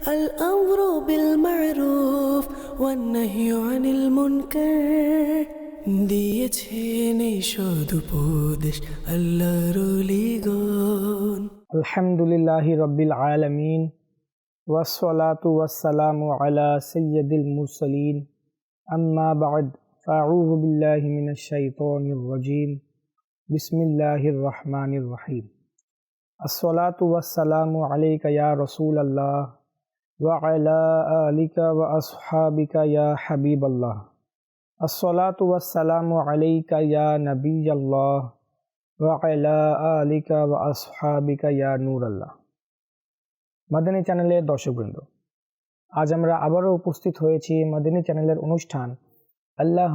الأمر بالمعروف والنهي عن المنكر দিয়েছেন এই সদুপদেশ আল্লাহর লিগন আলহামদুলিল্লাহ রব্বিল আলমিন ওয়াসলাতু ওয়াসালামু আলা সৈয়দুল মুরসলিন আম্মা বাদ ফাউযু বিল্লাহি মিনাশ শাইতানির রাজিম বিসমিল্লাহির রহমানির রহিম আসসালাতু ওয়াসসালামু আলাইকা ইয়া রাসূলাল্লাহ ওয়া আল্লাহ মাদানী চ্যানেলের দর্শকবৃন্দ, আজ আমরা আবারও উপস্থিত হয়েছি মাদানী চ্যানেলের অনুষ্ঠান আল্লাহ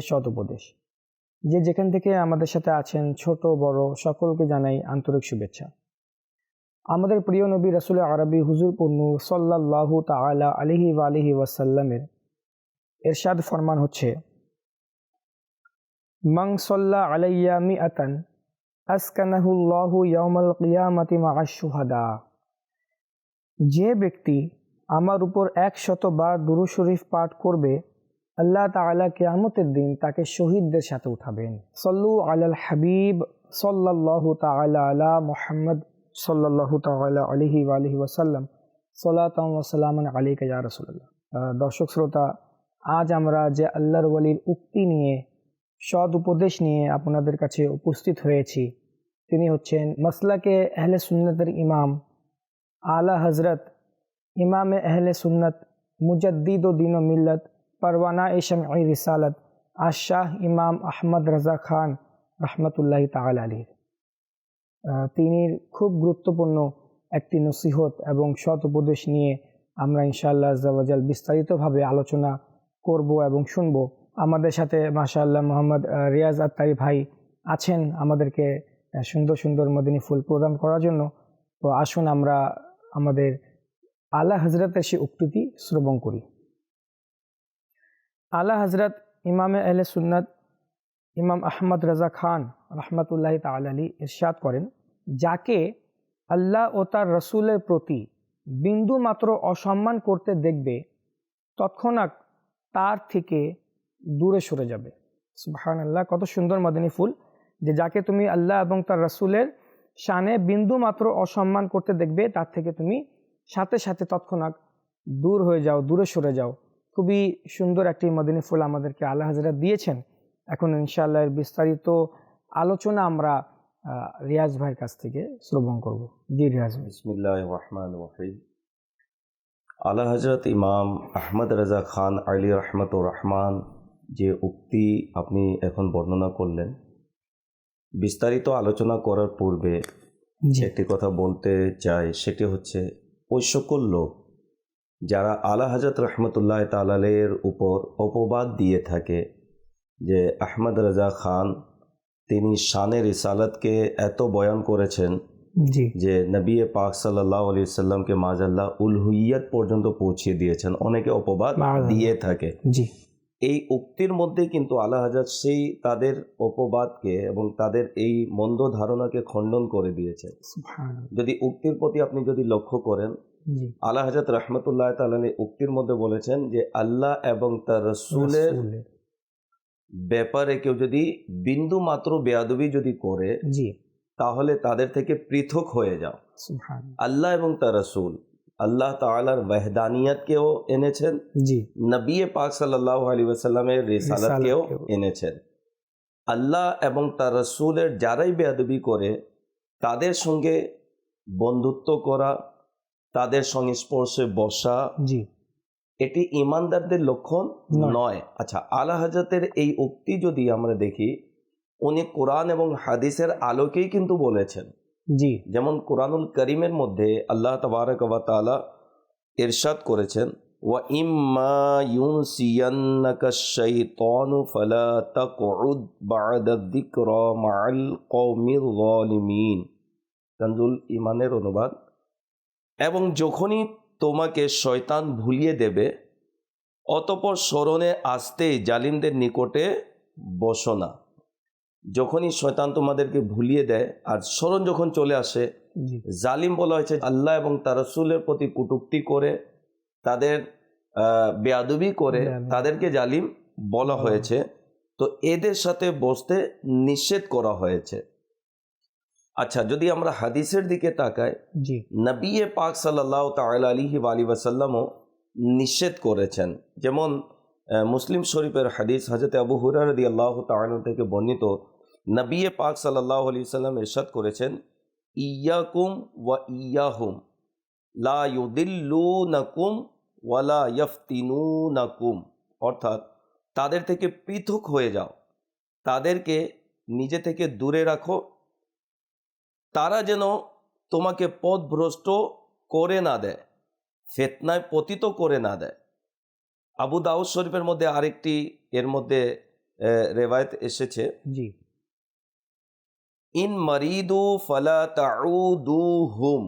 শত উপদেশ যে যেখান থেকে আমাদের সাথে আছেন ছোট, বড়, সকলকে জানাই আন্তরিক শুভেচ্ছা। আমাদের প্রিয় নবী রাসুল আরবি হুজুর পন্নু সাল্লাল্লাহু তাআলা আলিহি আলিহি ওয়াসাল্লামের এরশাদ ফরমান হচ্ছে মাং সল্লা আলাইয়া মি আতান আসকানাহুল্লাহু ইয়াউমাল কিয়ামাতি যে ব্যক্তি আমার উপর একশত বার দুরু শরীফ পাঠ করবে, আল্লাহ তাআলা কেয়ামতের দিন তাকে শহীদদের সাথে উঠাবেন। সল্লু আলাল হাবিব সাল্লাল্লাহু তাআলা আলা মুহাম্মদ সাল্লাল্লাহু তাআলা আলাইহি ওয়া আলিহি ওয়াসাল্লাম সাল্লাতাম ওয়াসালামান আলাইকা ইয়া রাসূলুল্লাহ আহ, দর্শক শ্রোতা আজ আমরা যে আল্লাহর ওয়ালির উক্তি নিয়ে সদ উপদেশ নিয়ে আপনাদের কাছে উপস্থিত হয়েছি তিনি হচ্ছেন মাসলাকে আহলে সুন্নতের ইমাম আলা হজরত ইমামে আহলে সুন্নত মুজদ্দিদ ও দিন ও মিল্লত পরওয়ানা এ শমঈ রিসালত আশাহ ইমাম আহমদ রাজা খান রহমতুল্লাহ তাল আলীর আহ, তিনি খুব গুরুত্বপূর্ণ একটি নসিহত এবং সৎ উপদেশ নিয়ে আমরা ইনশাআল্লাহ জাওয়াজাল বিস্তারিতভাবে আলোচনা করব এবং শুনব। আমাদের সাথে মাশাআল্লাহ মোহাম্মদ রিয়াজ আত্তারি ভাই আছেন আমাদেরকে সুন্দর সুন্দর মদিনী ফুল প্রদান করার জন্য। তো আসুন আমরা আমাদের আলা হজরতের সে উক্তিটি শ্রবণ করি। আলা হজরত ইমামে আহলে সুন্নাত ইমাম আহমদ রাজা খান রহমতুল্লাহ তালী ইরশাদ করেন যাকে আল্লাহ ও তার রসুলের প্রতি বিন্দু মাত্র অসম্মান করতে দেখবে, তৎক্ষণাৎ তার থেকে দূরে সরে যাবে। সুবহান আল্লাহ কত সুন্দর মদিনী ফুল যে যাকে তুমি আল্লাহ এবং তার রসুলের শানে বিন্দু মাত্র অসম্মান করতে দেখবে, তার থেকে তুমি সাথে সাথে তৎক্ষণাৎ দূর হয়ে যাও, দূরে সরে যাও। খুবই সুন্দর একটি মদিনী ফুল আমাদেরকে আল্লাহ হাজরা দিয়েছেন। এখন ইনশাআল্লাহ এর বিস্তারিত আলোচনা আমরা রিয়াজ ভাইয়ের কাছ থেকে শ্রবণ করব। জি রিয়াজ ভাই। বিসমিল্লাহ রহমান রহিম। আলা হজরত ইমাম আহমদ রাজা খান আলী রহমত রহমান যে উক্তি আপনি এখন বর্ণনা করলেন বিস্তারিত আলোচনা করার পূর্বে একটি কথা বলতে চাই সেটি হচ্ছে ওই সকল লোক যারা আলা হজরত রহমতুল্লাহ তালের উপর অপবাদ দিয়ে থাকে যে আহমদ রাজা খান তিনি শানের রিসালাতকে এত বয়ান করেছেন যে নবী পাক সাল্লাহ আলি সাল্লামকে মাজাল্লাহ উলহুইয়াত পর্যন্ত পৌঁছে দিয়েছেন। অনেকে অপবাদ দিয়ে থাকে। জি। এই উক্তির মধ্যে কিন্তু আল্লাহ হাজার সেই তাদের অপবাদকে এবং তাদের এই মন্দ ধারণাকে খণ্ডন করে দিয়েছেন। সুবহান যদি উক্তির প্রতি আপনি যদি লক্ষ্য করেন আল্লাহ হাজাত রহমতুল্লাহ তালী উক্তির মধ্যে বলেছেন যে আল্লাহ এবং তার রাসূলের। ব্যাপারে কেউ যদি বিন্দু মাত্র বেয়াদবি যদি করে জি। তাহলে তাদের থেকে পৃথক হয়ে যাও। আল্লাহ এবং তার রসুল আল্লাহ তালার ওয়াহদানিয়াতকেও এনেছেন। জি। নবী পাক সাল্লাহ আলী ওসাল্লামের রিসালাতকেও। এনেছেন। আল্লাহ এবং তার রসুলের যারাই বেয়াদবি করে তাদের সঙ্গে বন্ধুত্ব করা তাদের সংস্পর্শে বসা জি। এটি ইমানদারদের লক্ষণ নয়। আচ্ছা আলা হাজরতের এই উক্তি যদি আমরা দেখি উনি কোরআন এবং হাদিসের আলোকেই কিন্তু বলেছেন। জি। যেমন কোরআনুল করিমের মধ্যে আল্লাহ তবারক ওয়া তাআলা ইরশাদ করেছেন ওয়া ইম্মা ইউনসিয়ান্নাকা শাইতানু ফালা তাকউদ বা'দা যিকরা মা'আল কওমিল যালিমিন। কানজুল ইমানের অনুবাদ। এবং যখনই তোমাকে শয়তান ভুলিয়ে দেবে অতপর স্মরণে আসতেই জালিমদের নিকটে বসো না। যখনই শয়তান তোমাদেরকে ভুলিয়ে দেয় আর স্মরণ যখন চলে আসে জালিম বলা হয়েছে আল্লাহ এবং তার রসুলের প্রতি কটূক্তি করে তাদের আহ, বেয়াদবি করে তাদেরকে জালিম বলা হয়েছে। তো এদের সাথে বসতে নিষেধ করা হয়েছে। আচ্ছা যদি আমরা হাদিসের দিকে তাকাই জি। নবিয়ে পাক সাল্লাহ তালা আলিহি আলী ওয়াসাল্লামও নিষেধ করেছেন। যেমন মুসলিম শরীফের হাদিস হজরত আবু হুরারদি আল্লাহ তালন থেকে বর্ণিত নবিয়ে পাক সাল্লাহ আলি সাল্লাম ইরশাদ করেছেন ইয়াকুম ওয়া ইয়াহুম লা ইউদিল্লু নাকুম ওয়ালা ইয়ফতিনু নাকুম অর্থাৎ তাদের থেকে পৃথক হয়ে যাও। তাদেরকে নিজে থেকে দূরে রাখো তারা যেন তোমাকে পথভ্রষ্ট করে না দেয় ফেতনায় পতিত করে না দেয়। আবু দাউদ শরীফের মধ্যে আরেকটি এর মধ্যে রেওয়ায়ত এসেছে। জি। ইন মারিদু ফালা তাউদু হুম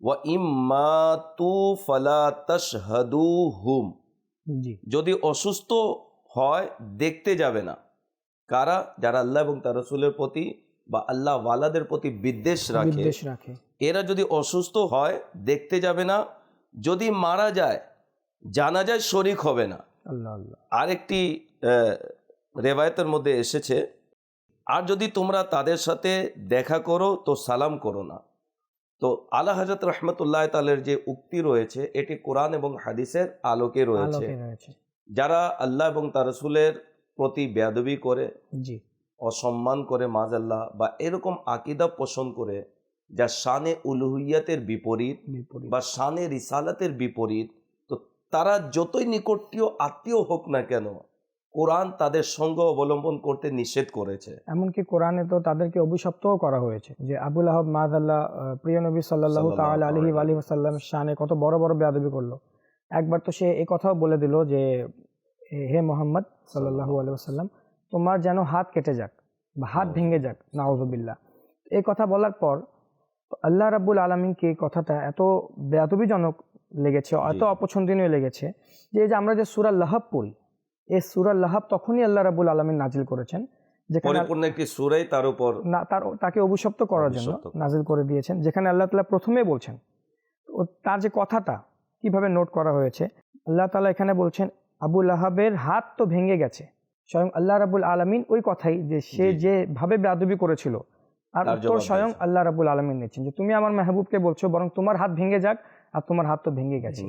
ওয়া ইম্মাতু ফালা তাশহাদু হুম যদি অসুস্থ হয় দেখতে যাবে না। কারা? যারা আল্লাহ এবং তার রসুলের প্রতি বা আল্লাহ ওয়ালাদের প্রতি বিদ্বেষ রাখে রাখে। এরা যদি অসুস্থ হয় দেখতে যাবে না যদি মারা যায় জানা যায় শরিক হবে না। আরেকটি রেবায়তের মধ্যে এসেছে আর যদি তোমরা তাদের সাথে দেখা করো তো সালাম করো না। তো আলা হাজরত রহমতুল্লাহ তালের যে উক্তি রয়েছে এটি কোরআন এবং হাদিসের আলোকে রয়েছে। যারা আল্লাহ এবং তার রসুলের প্রতি বেয়াদবি করে অসম্মান করে মাজাল্লাহ বা এরকম আকিদা পোষণ করে যা শানে উলুহিয়াতের বিপরীত বা শানে রিসালাতের বিপরীত তো তারা যতই নিকটীয় আত্মীয় হোক না কেন কোরআন তাদের সঙ্গ অবলম্বন করতে নিষেধ করেছে। এমনকি কোরআনে তো তাদেরকে অভিশপ্তও করা হয়েছে যে আবুল আহব মাদাল্লাহ প্রিয় নবী সাল্লাহ সাল্লাল্লাহু তাআলা আলহি আলী সাল্লাম শানে কত বড় বড় বেয়াদবি করল। একবার তো সে এই কথাও বলে দিল যে হে মোহাম্মদ সাল্লাল্লাহু আলাইহি ওয়াসাল্লাম তোমার যেন হাত কেটে যাক বা হাত ভেঙে যাক নাউজুবিল্লাহ। এই কথা বলার পর আল্লাহ রাব্বুল আলমিনকে এই কথাটা এত বেয়াদবিজনক লেগেছে এত অপছন্দনীয় লেগেছে যে এই যে আমরা যে সুরা লাহাব পড়ি এই সুরা লাহাব তখনই আল্লাহ রাব্বুল আলমিন নাজিল করেছেন যেখানে পরিপূর্ণ একটি সুরাই তার উপর না তার তাকে অভিশপ্ত করার জন্য নাজিল করে দিয়েছেন যেখানে আল্লাহ তালা প্রথমে বলছেন তার যে কথাটা কীভাবে নোট করা হয়েছে আল্লাহ তালা এখানে বলছেন আবুল আহাবের হাত তো ভেঙে গেছে স্বয়ং আল্লাহ রাবুল আলমিন ওই কথাই যে সে যেভাবে বেয়াদবি করেছিল আর তার উত্তর স্বয়ং আল্লাহ রাবুল আলমিন নিচ্ছেন যে তুমি আমার মেহবুবকে বলছো বরং তোমার হাত ভেঙে যাক আর তোমার হাত তো ভেঙে গেছে।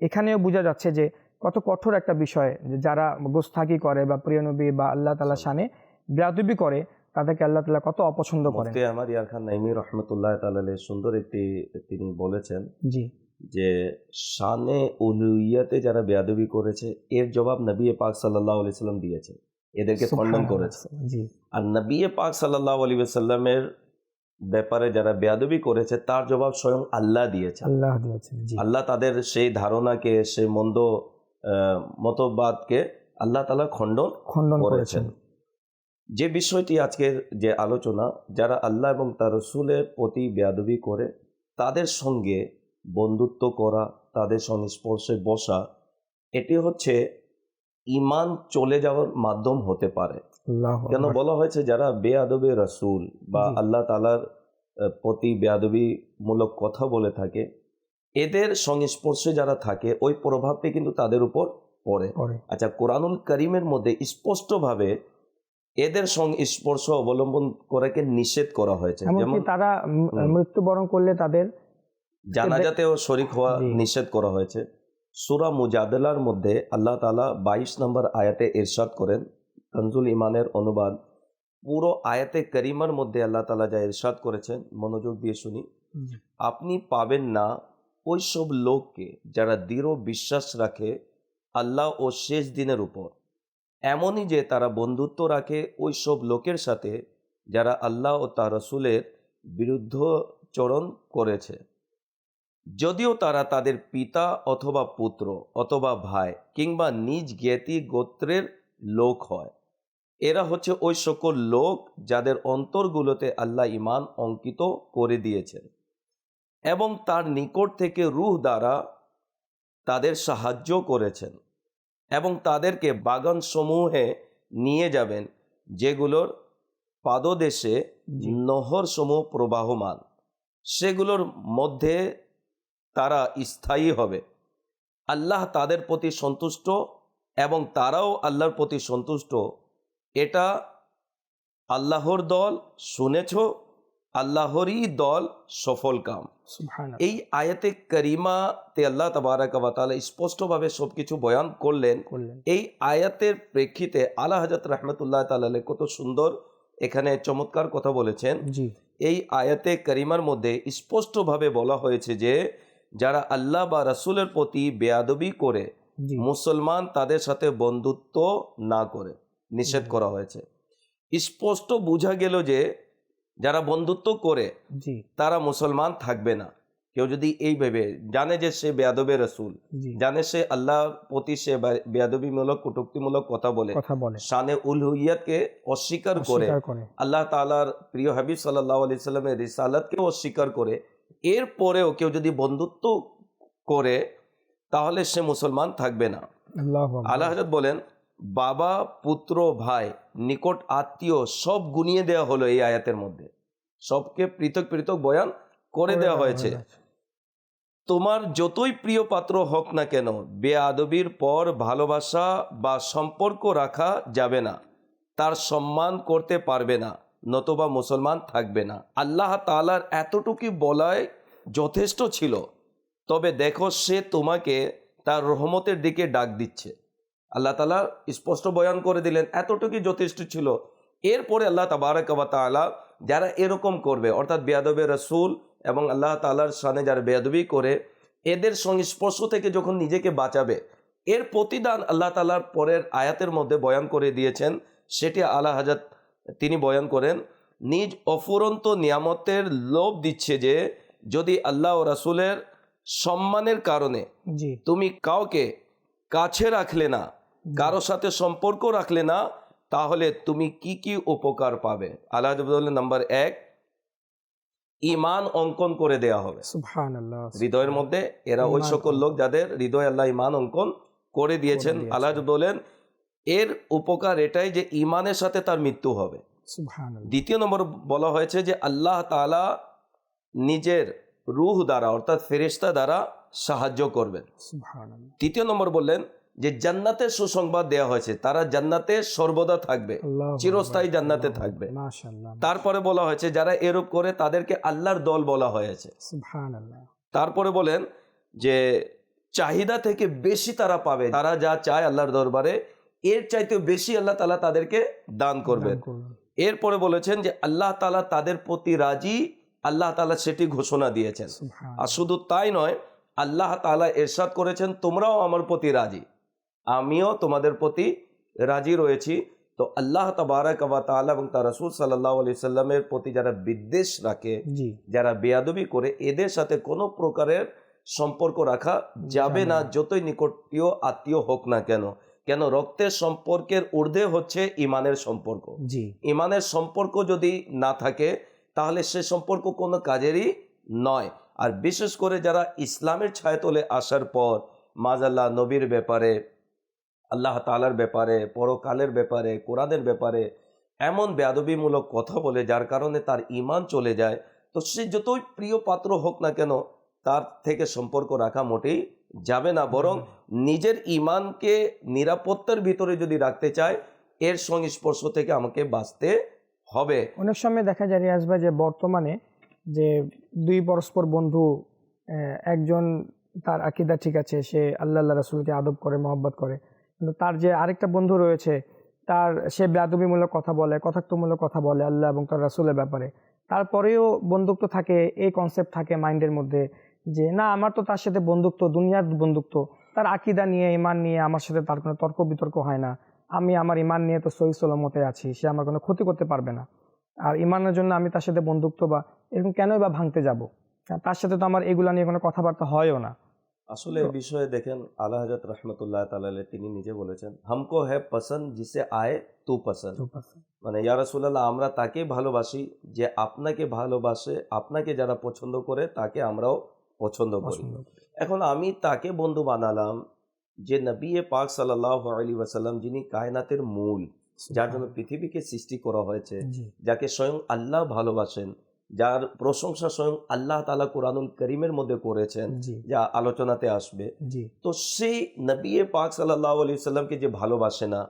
এখানেও বোঝা যাচ্ছে যে কত কঠোর একটা বিষয় যে যারা গোস্তাকি করে বা প্রিয়নবী বা আল্লাহ তালা শানে বেয়াদবি করে তাদেরকে আল্লাহ তালা কত অপছন্দ মুফতি আমার ইয়ার খান নাইমি রহমতুল্লাহ তালালে সুন্দর একটি তিনি বলেছেন জি। যে শানে উলুইয়াতে যারা বেয়াদবি করেছে এর জবাব নবী পাক সাল্লাহ আলি সাল্লাম দিয়েছে। এদেরকে খণ্ডন করেছে। জি। আর নবী পাক সাল্লাহ আলী সাল্লামের ব্যাপারে যারা বেয়াদবি করেছে তার জবাব স্বয়ং আল্লাহ দিয়েছে। আল্লাহ দিয়েছেন জি। আল্লাহ তাদের সেই ধারণাকে সেই মন্দ আহ, মতবাদকে আল্লাহ তালা খণ্ডন খণ্ডন করেছেন। করেছেন। যে বিষয়টি আজকের যে আলোচনা যারা আল্লাহ এবং তার রসুলের প্রতি বেয়াদবি করে তাদের সঙ্গে বন্ধুত্ব করা তাদের সংস্পর্শে বসা এটি হচ্ছে ইমান চলে যাওয়ার মাধ্যম হতে পারে। কেন বলা হয়েছে যারা বেয়াদবে রসুল বা আল্লাহ তালার প্রতি বেয়াদবি মূলক কথা বলে থাকে এদের সংস্পর্শে যারা থাকে ওই প্রভাবটি কিন্তু তাদের উপর পড়ে। আচ্ছা কোরআনুল করিমের মধ্যে স্পষ্টভাবে এদের সংস্পর্শ অবলম্বন করাকে নিষেধ করা হয়েছে। যেমন তারা। মৃত্যুবরণ করলে তাদের জানাজাতেও শরিক হওয়া নিষেধ করা হয়েছে। সুরা মুজাদলার মধ্যে আল্লাহ তালা বাইশ নম্বর আয়াতে ইরশাদ করেন তনজুল ইমানের অনুবাদ। পুরো আয়াতে করিমার মধ্যে আল্লাহ তালা যা ইরশাদ করেছেন মনোযোগ দিয়ে শুনি। আপনি পাবেন না ওই সব লোককে যারা দৃঢ় বিশ্বাস রাখে আল্লাহ ও শেষ দিনের উপর। এমনই যে তারা বন্ধুত্ব রাখে ওই সব লোকের সাথে যারা আল্লাহ ও তার রসুলের বিরুদ্ধচরণ করেছে। যদিও তারা তাদের পিতা অথবা পুত্র অথবা ভাই কিংবা নিজ জ্ঞাতি গোত্রের লোক হয় এরা হচ্ছে ওই সকল লোক যাদের অন্তরগুলোতে আল্লাহ ইমান অঙ্কিত করে দিয়েছেন এবং তার নিকট থেকে রুহ দ্বারা তাদের সাহায্য করেছেন এবং তাদেরকে বাগান সমূহে নিয়ে যাবেন যেগুলোর পাদদেশে। নহর সমূহ প্রবাহমান সেগুলোর মধ্যে তারা স্থায়ী হবে। আল্লাহ তাদের প্রতি সন্তুষ্ট এবং তারাও আল্লাহর প্রতি সন্তুষ্ট। এটা আল্লাহর দল শুনেছ? আল্লাহরই দল সফল কাম। এই আয়াতে করিমাতে আল্লাহ তাবারাকালা স্পষ্টভাবে সব কিছু বয়ান করলেন। এই আয়াতের প্রেক্ষিতে আলা হাজরত রহমতুল্লাহ তাল্লাহ কত সুন্দর এখানে চমৎকার কথা বলেছেন। এই আয়াতে করিমার মধ্যে স্পষ্টভাবে বলা হয়েছে যে যারা আল্লাহ বা রাসূলের প্রতি বেয়াদবি করে মুসলমান তাদের সাথে বন্ধুত্ব না করে নিষেধ করা হয়েছে। স্পষ্ট বোঝা গেল যে যারা বন্ধুত্ব করে তারা মুসলমান থাকবে না। কেউ যদি এই ভেবে জানে যে সে বেয়াদবে রসুল জানে সে আল্লাহ প্রতি সে বেয়াদবিমূলক কটুক্তিমূলক কথা বলে শানে উল হুইয়াতকে করে অস্বীকার করে। আল্লাহ তালার প্রিয় হাবিব সাল্লাহ আলি সাল্লামের রিসালাতকে অস্বীকার করে এরপরেও কেউ যদি বন্ধুত্ব করে তাহলে সে মুসলমান থাকবে না। আল্লাহ আল্লাহ হজরত বলেন বাবা পুত্র ভাই নিকট আত্মীয় সব গুনিয়ে দেওয়া হলো এই আয়াতের মধ্যে। সবকে পৃথক পৃথক বয়ান করে দেওয়া হয়েছে। তোমার যতই প্রিয় পাত্র হোক না কেন বেআদবির পর ভালোবাসা বা সম্পর্ক রাখা যাবে না তার সম্মান করতে পারবে না। নতবা মুসলমান থাকবে না। আল্লাহ তালার এতটুকু বলায় যথেষ্ট ছিল। তবে দেখো সে তোমাকে তার রহমতের দিকে ডাক দিচ্ছে। আল্লাহ তালা স্পষ্ট বয়ান করে দিলেন, এতটুকুই যথেষ্ট ছিল। এরপরে আল্লাহ তাবারক ওয়া তাআলা যারা এরকম করবে, অর্থাৎ বেয়াদবে রসুল এবং আল্লাহ তালার সানে যারা বেয়াদবি করে, এদের সংস্পর্শ থেকে যখন নিজেকে বাঁচাবে, এর প্রতিদান আল্লাহ তালার পরের আয়াতের মধ্যে বয়ান করে দিয়েছেন, সেটি আল্লাহ হাজাত তিনি বয়ান করেন নিজ অফুরন্ত নিয়ামতের লোভ দিচ্ছে যে যদি আল্লাহ ও রাসুলের সম্মানের কারণে তুমি কাউকে কাছে রাখলে না কারও সাথে সম্পর্ক রাখলে না তাহলে তুমি কি কি উপকার পাবে? আল্লাহ নাম্বার এক ইমান অঙ্কন করে দেয়া হবে। হৃদয়ের মধ্যে এরা ওই সকল লোক যাদের হৃদয় আল্লাহ ইমান অঙ্কন করে দিয়েছেন। দিয়েছেন। আল্লাহ বলেন এর উপকার এটাই যে ইমানের সাথে তার মৃত্যু হবে। দ্বিতীয় নম্বর বলা হয়েছে যে আল্লাহ তাআলা নিজের রুহ দ্বারা অর্থাৎ ফেরেশতা দ্বারা সাহায্য করবেন। তৃতীয় নম্বর বললেন যে জান্নাতের সুসংবাদ দেওয়া হয়েছে তারা জান্নাতে সর্বদা থাকবে চিরস্থায়ী জান্নাতে থাকবে। তারপরে বলা হয়েছে যারা এরূপ করে তাদেরকে আল্লাহর দল বলা হয়েছে। তারপরে বলেন যে চাহিদা থেকে বেশি তারা পাবে তারা যা চায় আল্লাহর দরবারে এর চাইতে বেশি আল্লাহ তালা তাদেরকে দান করবেন। এরপরে বলেছেন যে আল্লাহ তালা তাদের প্রতি রাজি আল্লাহ তালা সেটি ঘোষণা দিয়েছেন। আর শুধু তাই নয় আল্লাহ তালা এরশাদ করেছেন তোমরাও আমার প্রতি রাজি। আমিও তোমাদের প্রতি রাজি রয়েছি। তো আল্লাহ তবারক তাআলা এবং তার রসুল সাল্লাহ আলি সাল্লামের প্রতি যারা বিদ্বেষ রাখে যারা বেয়াদবি করে এদের সাথে কোনো প্রকারের সম্পর্ক রাখা যাবে না। যতই নিকটীয় আত্মীয় হোক না কেন। কেন? রক্তের সম্পর্কের ঊর্ধ্বে হচ্ছে ইমানের সম্পর্ক। জি। ইমানের সম্পর্ক যদি না থাকে তাহলে সে সম্পর্ক কোনো কাজেরই নয়। আর বিশেষ করে যারা ইসলামের ছায়াতলে আসার পর মাজাল্লাহ নবীর ব্যাপারে আল্লাহ তালার ব্যাপারে পরকালের ব্যাপারে কোরআনের ব্যাপারে এমন বেয়াদবিমূলক কথা বলে যার কারণে তার ইমান চলে যায় তো সে যতই প্রিয় পাত্র হোক না কেন তার থেকে সম্পর্ক রাখা মোটেই যাবে না বরং নিজের ইমানকে নিরাপত্তার ভিতরে যদি রাখতে চায় এর সংস্পর্শ থেকে আমাকে বাঁচতে হবে। অনেক সময় দেখা যায় রিয়াজ ভাই যে বর্তমানে যে দুই পরস্পর বন্ধু একজন তার আকিদা ঠিক আছে সে আল্লাহ আল্লাহ রাসুলকে আদব করে মহব্বত করে। কিন্তু তার যে আরেকটা বন্ধু রয়েছে তার সে বেয়াদবিমূলক কথা বলে কথাক্তমূলক কথা বলে আল্লাহ এবং তার রাসুলের ব্যাপারে। তারপরেও বন্ধুত্ব থাকে এই কনসেপ্ট থাকে মাইন্ডের মধ্যে। যে না আমার তো তার সাথে বন্ধুত্ব দুনিয়ার বন্ধুত্ব। তার আকিদা নিয়ে ইমান নিয়ে আমার সাথে তার কোনো তর্ক বিতর্ক হয় না। আমি আমার ইমান নিয়ে তো সহি সলমতে আছি সে আমার কোনো ক্ষতি করতে পারবে না। আর ইমানের জন্য আমি তার সাথে বন্ধুত্ব বা এরকম কেনই বা ভাঙতে যাব? তার সাথে তো আমার এগুলা নিয়ে কোনো কথাবার্তা হয়ও না। আসলে বিষয়ে দেখেন আল্লাহ হজরত রহমতুল্লাহ তাআলা তিনি নিজে বলেছেন হামকো হ্যাঁ পসন্দ জিসে আয় তু পসন্দ। মানে ইয়া রাসূলুল্লাহ আমরা তাকে ভালোবাসি যে আপনাকে ভালোবাসে আপনাকে যারা পছন্দ করে তাকে আমরাও পছন্দ করি। এখন আমি তাকে বন্ধু বানালাম যে নবী পাক সাল্লাহ আলী ওয়াসাল্লাম যিনি কায়নাতের মূল যার জন্য পৃথিবীকে সৃষ্টি করা হয়েছে যাকে স্বয়ং আল্লাহ ভালোবাসেন যার প্রশংসা স্বয়ং আল্লাহ তালা কোরআনুল করিমের মধ্যে করেছেন যা আলোচনাতে আসবে। তো সেই নবী পাক সাল্লাহ আলি সাল্লামকে যে ভালোবাসে না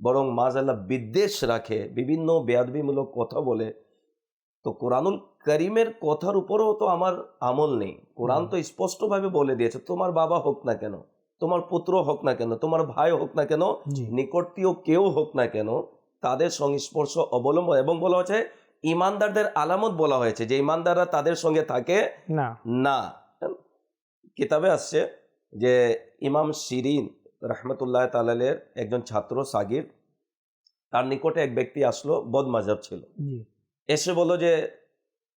বরং মাজাল্লাহ বিদ্বেষ রাখে বিভিন্ন বেয়াদবিমূলক কথা বলে তো কোরআনুল করিমের কথার উপরেও তো আমার আমল নেই। কোরআন তো স্পষ্টভাবে বলে দিয়েছে তোমার বাবা হোক না কেন তোমার পুত্র হোক না কেন তোমার ভাই হোক না কেন নিকটতীয় কেউ হোক না কেন তাদের সংস্পর্শ অবলম্বন এবং বলা হয়েছে ইমানদারদের আলামত বলা হয়েছে যে ইমানদাররা তাদের সঙ্গে থাকে না। না। কিতাবে আসছে যে ইমাম শিরিন রহমতুল্লাহ তালের একজন ছাত্র সাগির তার নিকটে এক ব্যক্তি আসলো বদমাজাব ছিল। এসে বলল যে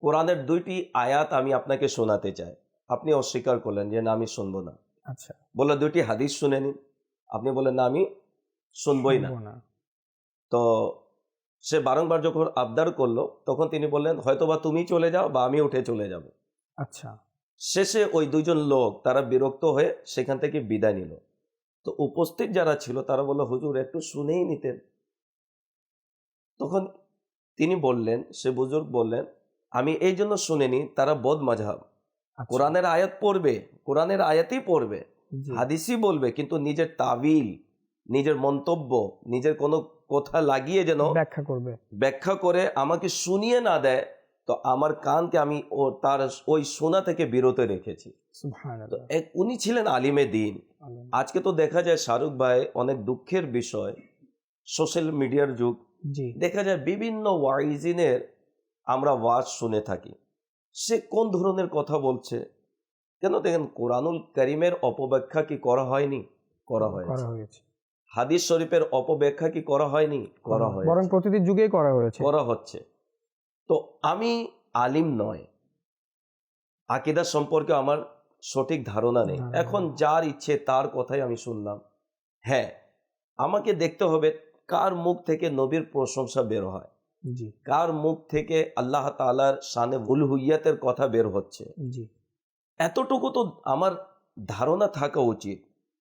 কোরআনের দুইটি আয়াত আমি আপনাকে শোনাতে চাই। আপনি অস্বীকার করলেন যে না আমি শুনব না। আচ্ছা। বলল দুইটি হাদিস শুনে নিন। আপনি বললেন না আমি শুনবই না। তো সে বারংবার যখন আবদার করল তখন তিনি বললেন হয়তো বা তুমি চলে যাও বা আমি উঠে চলে যাব। আচ্ছা। শেষে ওই দুজন লোক তারা বিরক্ত হয়ে সেখান থেকে বিদায় নিল। তো উপস্থিত যারা ছিল তারা বলল হুজুর একটু শুনেই নিতেন। তখন তিনি বললেন সে বুজুর্গ বললেন আমি এই জন্য শুনিনি তারা বদ মাঝহাব আচ্ছা, কোরআনের আয়াত পড়বে কোরআনের আয়াতই পড়বে হাদিসই বলবে কিন্তু নিজের তাবিল নিজের মন্তব্য নিজের কোনো কথা লাগিয়ে যেন ব্যাখ্যা করবে। ব্যাখ্যা করে আমাকে শুনিয়ে না দেয় তো আমার কানকে আমি ও তার ওই শোনা থেকে বিরত রেখেছি। উনি ছিলেন আলিমে দিন। আজকে তো দেখা যায় শাহরুখ ভাই অনেক দুঃখের বিষয় সোশ্যাল মিডিয়ার যুগ দেখা যায় বিভিন্ন ওয়াইজিনের আমরা ওয়াজ শুনে থাকি। সে কোন ধরনের কথা বলছে? কেন দেখেন কোরআনুল করিমের অপব্যাখ্যা কি করা হয়নি? করা হয়েছে। হাদিস শরীফের অপব্যাখ্যা কি করা হয়নি? করা হয় বরং প্রতিটি যুগেই করা হয়েছে। করা হচ্ছে। তো আমি আলিম নয়। আকিদা সম্পর্কে আমার সঠিক ধারণা নেই। এখন যার ইচ্ছে তার কথাই আমি শুনলাম। হ্যাঁ আমাকে দেখতে হবে কার মুখ থেকে নবীর প্রশংসা বের হয়? কার মুখ থেকে আল্লাহ তালার সানে ভুল হুইয়াতের কথা বের হচ্ছে? এতটুকু তো আমার ধারণা থাকা উচিত।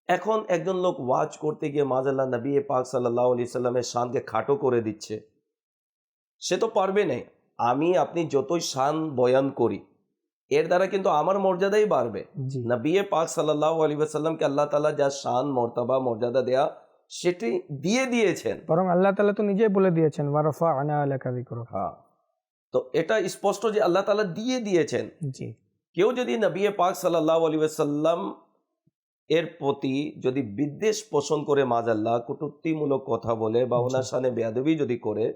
এখন একজন লোক ওয়াজ করতে গিয়ে মাজাল্লাহ নবী পাক সাল্লাহ আলি সাল্লামের শানকে খাটো করে দিচ্ছে। সে তো পারবে না আমি আপনি যতই শান বয়ান করি এর দ্বারা কিন্তু আমার মর্যাদাই বাড়বে। নবী পাক সাল্লাহ আলী সাল্লামকে আল্লাহ তালা যা শান মর্তাবা মর্যাদা দেয়া সেটি দিয়ে দিয়েছেন। বরং আল্লাহ তাআলা তো নিজেই বলে দিয়েছেন ওয়ারফা আনা আলাকা যিকরুক হ্যাঁ। তো এটা স্পষ্ট যে আল্লাহ তালা দিয়ে দিয়েছেন। জি। কেউ যদি নবী পাক সাল্লাহ আলী সাল্লাম এর প্রতি যদি বিদ্বেষ পোষণ করে মাজাল্লাহ কটূক্তিমূলক কথা বলে বা ওনার। শানে বেয়াদবি যদি করে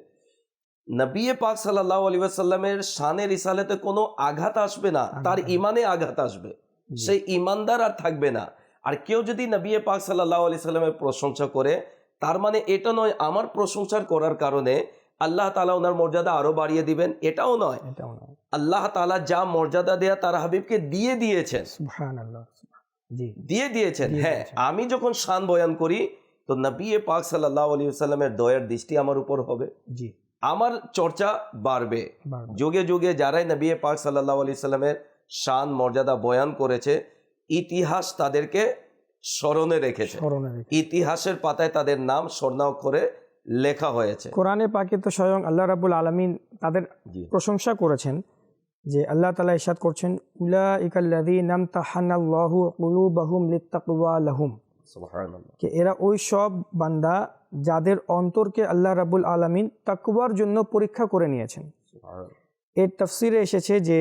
নবী পাক সাল্লাহ আলী সাল্লামের শানের ইসালেতে কোনো আঘাত আসবে না তার ইমানে আঘাত আসবে। সেই ইমানদার আর থাকবে না। আর কেউ যদি নবিয়ে পাক সাল্লাহ আলি সাল্লামের প্রশংসা করে তার মানে এটা নয় আমার প্রশংসার করার কারণে আল্লাহ তালা ওনার মর্যাদা আরও বাড়িয়ে দিবেন এটাও নয়। আল্লাহ তালা যা মর্যাদা দেয়া তার হাবিবকে দিয়ে দিয়েছেন। দিয়ে দিয়েছেন হ্যাঁ আমি যখন শান বয়ান করি তো নবিয়ে পাক সাল্লাহ আলী সাল্লামের দয়ার দৃষ্টি আমার উপর হবে। জি। আমার চর্চা বাড়বে। যুগে যুগে যারাই নবী পাক সাল্লাহ আলি সাল্লামের শান মর্যাদা বয়ান করেছে ইতিহাস তাদেরকে স্মরণে রেখেছে। ইতিহাসের পাতায় তাদের নাম স্বর্ণাক্ষরে লেখা হয়েছে। কোরআনে পাকে তো স্বয়ং আল্লাহ রাবুল আলমিন তাদের প্রশংসা করেছেন যে আল্লাহ তালা ইরশাদ করছেন উলা ইকাল্লাদি নাম তাহান্নাল্লাহু কুলুবাহুম লিত্তাকওয়া লাহুম। সুবহানাল্লাহ। এরা ওই সব বান্দা যাদের অন্তরকে আল্লাহ রাবুল আলমিন তাকওয়ার জন্য পরীক্ষা করে নিয়েছেন। এর তফসিরে এসেছে যে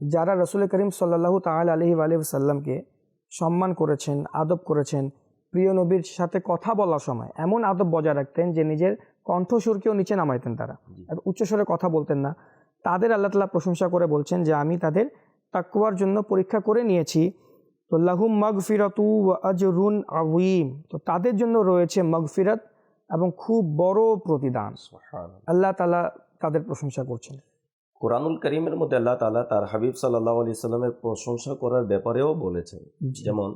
যারা রসুল করিম সাল্লাহ তাল আলহি আলহিসাল্লামকে সম্মান করেছেন আদব করেছেন প্রিয় নবীর সাথে কথা বলার সময় এমন আদব বজায় রাখতেন যে নিজের কণ্ঠসুরকেও নিচে নামাইতেন তারা। উচ্চস্বরে কথা বলতেন না। তাদের আল্লাহ তালা প্রশংসা করে বলছেন যে আমি তাদের তাকুয়ার জন্য পরীক্ষা করে নিয়েছি। তো লাহুম মগফিরাতু আজরুন আউইম তো তাদের জন্য রয়েছে মগফিরাত এবং খুব বড় প্রতিদান। আল্লাহ তালা তাদের প্রশংসা করছেন। কোরআনুল করিমের মধ্যে আল্লাহ তালা তার হাবিব সাল্লাহ আলি সাল্লামের প্রশংসা করার ব্যাপারেও বলেছেন। যেমন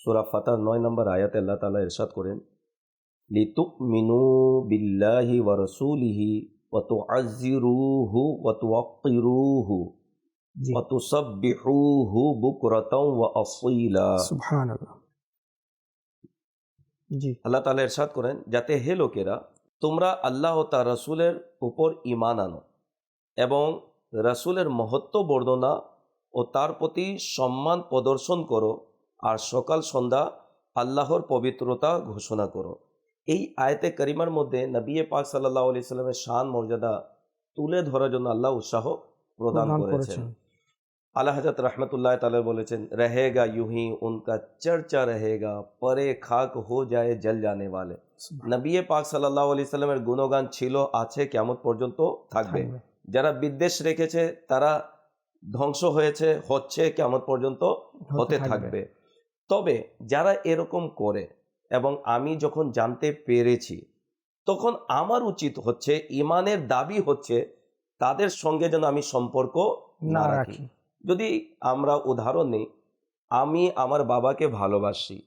সুরা ফাতার নয় নম্বর আয়াতে আল্লাহ তালা ইরশাদ করেন লিতুক মিনু বিল্লাহি ওয়া রসুলিহি ওয়াতু আজিরুহু আকিরুহু জি। ওয়াতু সাব্বিহুহু বুকরাতাও ওয়া সুবহানাল্লাহ। জি। আল্লাহ তালা ইরশাদ করেন যাতে হে লোকেরা তোমরা আল্লাহ ও তার রসুলের উপর ইমান আনো। এবং রাসুলের মহত্ব বর্ণনা ও তার প্রতি সম্মান প্রদর্শন করো আর সকাল সন্ধ্যা আল্লাহর পবিত্রতা ঘোষণা করো। এই আয়তে করিমার মধ্যে নবিয়ে পাক সাল্লাহ আলি সাল্লামের শান মর্যাদা তুলে ধরার জন্য আল্লাহ উৎসাহ প্রদান করেছেন। আল্লাহ হাজাত রহমতুল্লাহ তালা বলেছেন রহেগা ইউহি উনকা চর্চা রহেগা পরে খাক হো যায় জল জানে ওয়ালে। নবিয়ে পাক সাল্লাহ আলি সাল্লামের গুণগান ছিল আছে কেমন পর্যন্ত থাকবে। যারা বিদ্বেষ রেখেছে তারা ধ্বংস হয়েছে হচ্ছে কেমন পর্যন্ত হতে থাকবে। তবে যারা এরকম করে এবং আমি যখন জানতে পেরেছি তখন আমার উচিত হচ্ছে ইমানের দাবি হচ্ছে তাদের সঙ্গে যেন আমি সম্পর্ক না রাখি। যদি আমরা উদাহরণ নিই আমি আমার বাবাকে ভালোবাসি।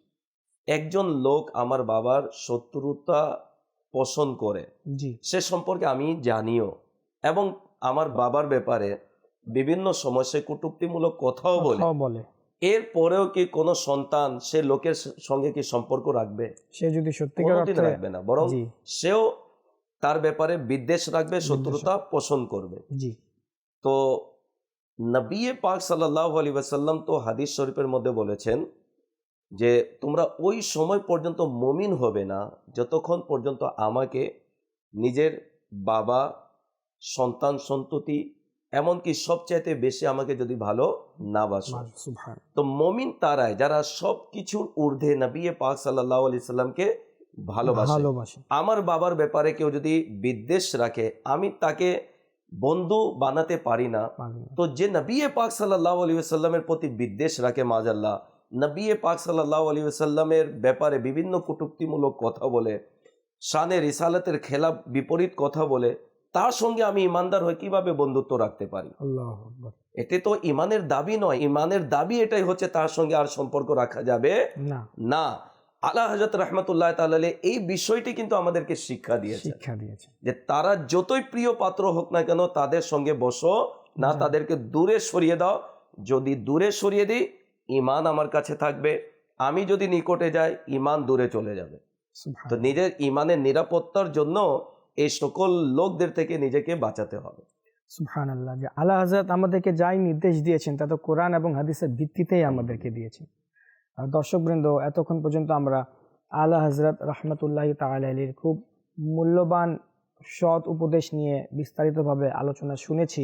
একজন লোক আমার বাবার শত্রুতা পোষণ করে। সে সম্পর্কে আমি জানিও। এবং আমার বাবার ব্যাপারে বিভিন্ন সময় সে কটূক্তিমূলক কথাও বলে। এর পরেও কি কোনো সন্তান সে লোকের সঙ্গে কি সম্পর্ক রাখবে? সে যদি সত্যিকার অর্থে রাখবে না বরং সেও তার ব্যাপারে বিদ্বেষ রাখবে শত্রুতা পোষণ করবে। জি। তো নবী পাক সাল্লাহ আলী ওয়াসাল্লাম তো হাদিস শরীফের মধ্যে বলেছেন যে তোমরা ওই সময় পর্যন্ত মমিন হবে না যতক্ষণ পর্যন্ত আমাকে নিজের বাবা সন্তান সন্ততি এমনকি সবচাইতে বেশি আমাকে যদি ভালো না বাসো। তো মমিন তারাই যারা সব কিছুর ঊর্ধ্বে নবী পাক সাল্লাহ আলি সাল্লামকে ভালোবাসে। আমার বাবার ব্যাপারে কেউ যদি বিদ্বেষ রাখে আমি তাকে বন্ধু বানাতে পারি না। তো যে নবী পাক সাল্লাহ আলী সাল্লামের প্রতি বিদ্বেষ রাখে মাজাল্লাহ নবী পাক সাল্লাহ আলী সাল্লামের ব্যাপারে বিভিন্ন কটুক্তিমূলক কথা বলে শানের রিসালাতের খেলা বিপরীত কথা বলে তার সঙ্গে আমি ইমানদার হয়ে কীভাবে বন্ধুত্ব রাখতে পারি? এতে তো ইমানের দাবি নয় ইমানের দাবি এটাই হচ্ছে তার সঙ্গে আর সম্পর্ক রাখা যাবে না। না। আল্লাহ হজরত রহমতুল্লাহ তাল্লাহ এই বিষয়টি কিন্তু আমাদেরকে শিক্ষা দিয়েছে। শিক্ষা দিয়েছে। যে তারা যতই প্রিয় পাত্র হোক না কেন তাদের সঙ্গে বসো না তাদেরকে দূরে সরিয়ে দাও। যদি দূরে সরিয়ে দিই ইমান আমার কাছে থাকবে। আমি যদি নিকটে যাই ইমান দূরে চলে যাবে। তো নিজের ইমানের নিরাপত্তার জন্য এই সকল লোকদের থেকে নিজেকে বাঁচাতে হবে। সুহান আল্লাহ যে আল্লাহ হাজরত আমাদেরকে যাই নির্দেশ দিয়েছেন, তা তো কোরআন এবং হাদিসের ভিত্তিতেই আমাদেরকে দিয়েছেন দর্শকবৃন্দ এতক্ষণ পর্যন্ত আমরা আল্লাহ হজরত রহমতুল্লাহ তালির খুব মূল্যবান সৎ উপদেশ নিয়ে বিস্তারিতভাবে আলোচনা শুনেছি।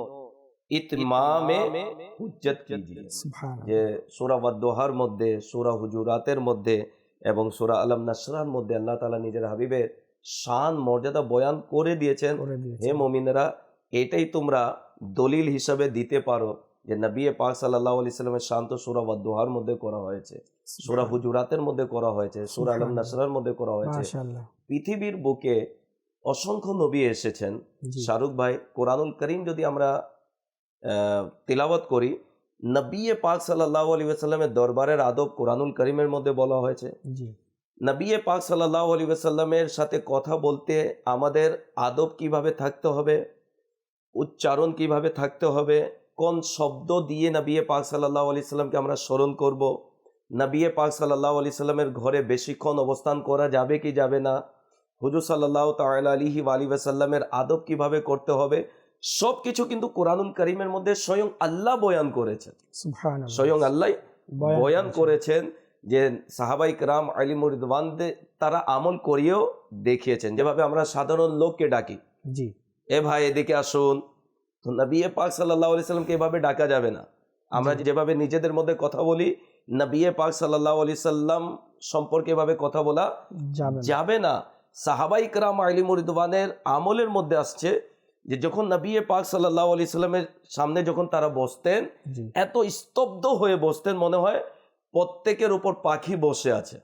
ইতমামে হুজ্জত कीजिए সুবহান যে সূরা ওয়াদ্দোহার মধ্যে সূরা হুজুরাতের মধ্যে এবং সূরা আলম নাসরার মধ্যে আল্লাহ তাআলা নিজের হাবিবের শান মর্যাদা বয়ান করে দিয়েছেন করে দিয়েছে হে মমিনেরা এটাই তোমরা দলিল হিসাবে দিতে পারো যে নবী পাক সাল্লাহ আলি সাল্লামের শান্ত সুরা ওয়াদ্দোহার মধ্যে করা হয়েছে সুরা হুজুরাতের মধ্যে করা হয়েছে সুরা আলম নাসরার মধ্যে করা হয়েছে মাশাআল্লাহ পৃথিবীর বুকে অসংখ্য নবী এসেছেন জি শাহরুখ ভাই কোরআনুল করিম যদি আমরা তিলাওয়াত করি। নবী পাক সাল্লাহ আলী সাল্লামের দরবারের আদব কোরআনুল করিমের মধ্যে বলা হয়েছে। জি। নবী পাক সাল্লাহ আলী সাথে কথা বলতে আমাদের আদব কীভাবে থাকতে হবে উচ্চারণ কীভাবে থাকতে হবে কোন শব্দ দিয়ে নবী পাক সাল্লাহ আলি সাল্লামকে আমরা স্মরণ করব নবী পাক সাল্লাহ আলি সাল্লামের ঘরে বেশিক্ষণ অবস্থান করা যাবে কি যাবে না হুজুর সাল্লাহ তাল আলিহি আলী সাল্লামের আদব কীভাবে করতে হবে সব কিছু কিন্তু কোরআনুল করিমের মধ্যে স্বয়ং আল্লাহ বয়ান করেছেন। স্বয়ং আল্লাহ বয়ান করেছেন। যে সাহাবাই রাম আলী মুরিদওয়ানদের তারা আমল করিয়েও দেখিয়েছেন। যেভাবে আমরা সাধারণ লোককে ডাকি। জি। এ ভাই এদিকে আসুন। তো নবী পাক সাল্লাহ আলি সাল্লামকে এভাবে ডাকা যাবে না। আমরা যেভাবে নিজেদের মধ্যে কথা বলি নবী পাক সাল্লাহ আলি সাল্লাম সম্পর্কে এভাবে কথা বলা যাবে না। সাহাবাই কারাম আলী মুরিদওয়ানের আমলের মধ্যে আসছে যে যখন নবী পাক সাল্লাহ আলি সাল্লামের সামনে যখন তারা বসতেন এত স্তব্ধ হয়ে বসতেন মনে হয় প্রত্যেকের উপর পাখি বসে আছে।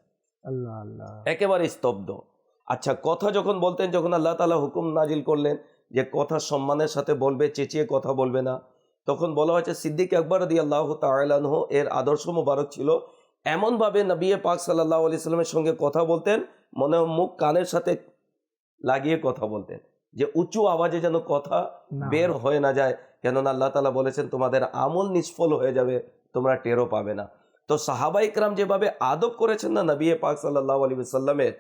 আল্লাহ আল্লাহ। একেবারে স্তব্ধ। আচ্ছা কথা যখন বলতেন যখন আল্লাহ তালা হুকুম নাজিল করলেন যে কথা সম্মানের সাথে বলবে চেঁচিয়ে কথা বলবে না তখন বলা হয়েছে সিদ্দিক আকবর দি আল্লাহ তালাহ এর আদর্শ মোবারক ছিল এমনভাবে নবী পাক সাল্লাহ আলি সাল্লামের সঙ্গে কথা বলতেন মনে মুখ কানের সাথে লাগিয়ে কথা বলতেন। যে উঁচু আওয়াজে যেন কথা বের হয়ে না যায় কেননা আল্লাহ তালা বলেছেন তোমাদের আমল নিষ্ফল হয়ে যাবে তোমরা টেরও পাবে না। তো সাহাবা ইকরাম যেভাবে আদব করেছেন না নবী পাক সাল্লাহ আলী সাল্লামের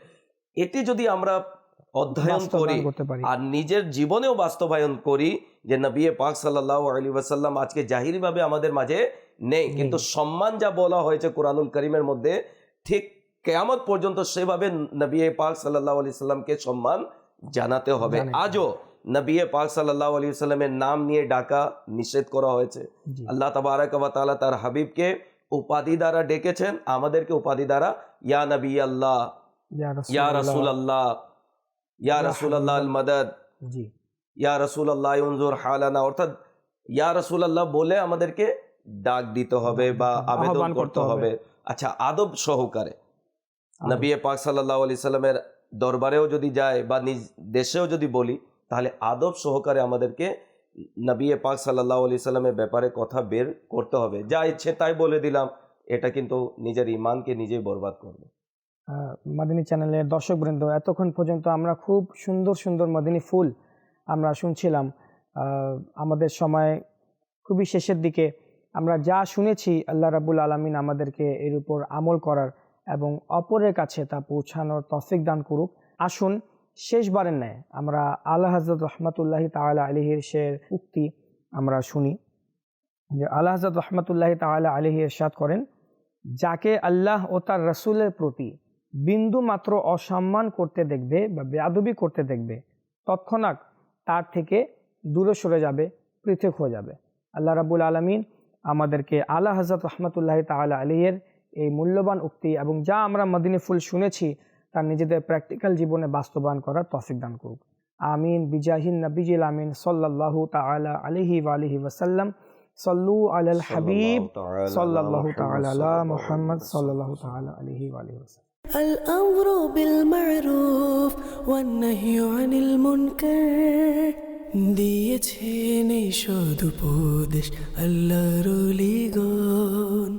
এটি যদি আমরা অধ্যয়ন করি আর নিজের জীবনেও বাস্তবায়ন করি যে নবী পাক সাল্লাহ আলী ওয়াসাল্লাম আজকে জাহিরিভাবে আমাদের মাঝে নেই কিন্তু সম্মান যা বলা হয়েছে কোরআনুল করিমের মধ্যে ঠিক কেয়ামত পর্যন্ত সেভাবে নবী পাক সাল্লাহ আলি সাল্লামকে সম্মান জানাতে হবে। আজও নবী পাক সাল্লাহ আলী সাল্লামের নাম নিয়ে ডাকা নিষেধ করা হয়েছে। আল্লাহ তাবারাক ওয়া তাআলা তার হাবিবকে উপাধি দ্বারা ডেকেছেন। আমাদেরকে উপাধি দ্বারা ইয়া নবী আল্লাহ ইয়া। রাসূল আল্লাহ ইয়া রাসূল আল্লাহ আল মাদাদ জি। ইয়া রসুল আল্লাহ ইউনজুর হালানা। অর্থাৎ ইয়া রসুল আল্লাহ বলে আমাদেরকে ডাক দিতে হবে বা আবেদন করতে। হবে। আচ্ছা আদব সহকারে। নবী পাক সাল্লাহ আলি সাল্লামের দরবারেও যদি যায় বা নিজ দেশেও যদি বলি, তাহলে আদব সহকারে আমাদেরকে নবী পাক সাল্লাহ আলি সাল্লামের ব্যাপারে কথা বের করতে হবে। যা ইচ্ছে তাই বলে দিলাম, এটা কিন্তু নিজের ইমানকে নিজেই বরবাদ করবে। মাদিনী চ্যানেলের দর্শক দর্শকবৃন্দ, এতক্ষণ পর্যন্ত আমরা খুব সুন্দর সুন্দর মাদিনী ফুল আমরা শুনছিলাম। আমাদের সময় খুবই শেষের দিকে। আমরা যা শুনেছি, আল্লাহ রাবুল আলমিন আমাদেরকে এর উপর আমল করার এবং অপরের কাছে তা পৌঁছানোর তফিক দান করুক। আসুন, শেষবারের ন্যায় আমরা আল্লাহ হজরত রহমতুল্লাহ তাআলা আলহির শের উক্তি আমরা শুনি। যে আল্লাহ হজরত রহমতুল্লাহ তাআলা আলহি এরশাদ করেন, যাকে আল্লাহ ও তার রসুলের প্রতি বিন্দু মাত্র অসম্মান করতে দেখবে বা বেয়াদবি করতে দেখবে, তৎক্ষণাৎ তার থেকে দূরে সরে যাবে, পৃথক হয়ে যাবে। আল্লাহ রাবুল আলমিন আমাদেরকে আল্লাহ হজরত রহমতুল্লাহ তাআলা আলিয়ের এই মূল্যবান উক্তি এবং যা আমরা মদিনী ফুল শুনেছি তার নিজেদের প্র্যাকটিক্যাল জীবনে বাস্তবায়ন করার তফিক দান করুক আমিন বিজাহিন নবিজিল আমিন সাল্লাল্লাহু তাআলা আলাইহি ওয়া আলিহি ওয়াসাল্লাম সল্লু আলাল হাবিব সাল্লাল্লাহু তাআলা আলা মুহাম্মদ সাল্লাল্লাহু তাআলা আলাইহি ওয়া আলিহি ওয়াসাল্লাম الأمر بالمعروف والنهي عن المنكر দিয়েছেন এই সদুপদেশ আল্লাহর লিগন